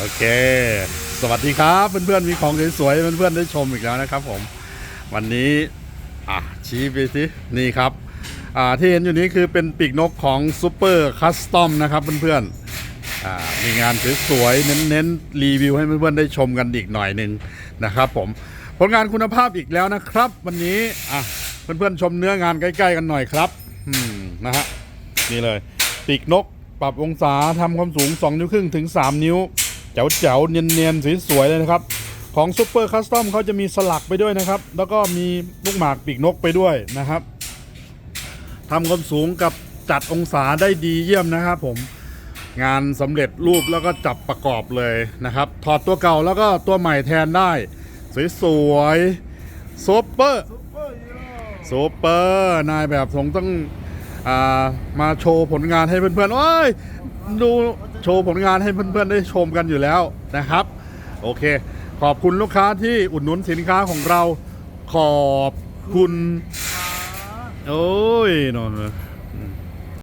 โอเค สวัสดีครับ เพื่อนๆมีของสวยๆเพื่อนๆได้ชมอีกแล้วนะครับผม วันนี้อะชี้ไปสินี่ครับอ่าที่เห็นอยู่นี้คือเป็นปีกนกของซูเปอร์คัสตอมนะครับเพื่อนๆอ่ามีงานสวยๆเน้นๆรีวิวให้เพื่อนๆได้ชมกันอีกหน่อยหนึ่งนะครับผมผลงานคุณภาพอีกแล้วนะครับ วันนี้อะเพื่อนๆชมเนื้องานใกล้ๆกันหน่อยครับอืมนะฮะนี่เลยปีกนกปรับองศาทำความสูง 2 นิ้วครึ่งถึง 3 นิ้ว จ๋วแจ๋วๆเนียนเนียนๆสวยๆเลยนะครับ ของซูเปอร์คัสตอมเขาจะมีสลักไปด้วยนะครับ แล้วก็มีลูกหมากปีกนกไปด้วยนะครับทำความสูงกับจัดองศาได้ดีเยี่ยมนะครับผมงานสำเร็จรูปแล้วก็จับประกอบเลยนะครับ ถอดตัวเก่าแล้วก็ตัวใหม่แทนได้ สวยๆซูเปอร์ซูเปอร์นายแบบสงต้องอามาโชว์ผลงานให้เพื่อนๆโอ้ยดู โชว์ผลงานให้เพื่อนๆได้ชมกันอยู่แล้วนะครับ โอเค ขอบคุณลูกค้าที่อุดหนุนสินค้าของเราขอบคุณ โอ้ยนอน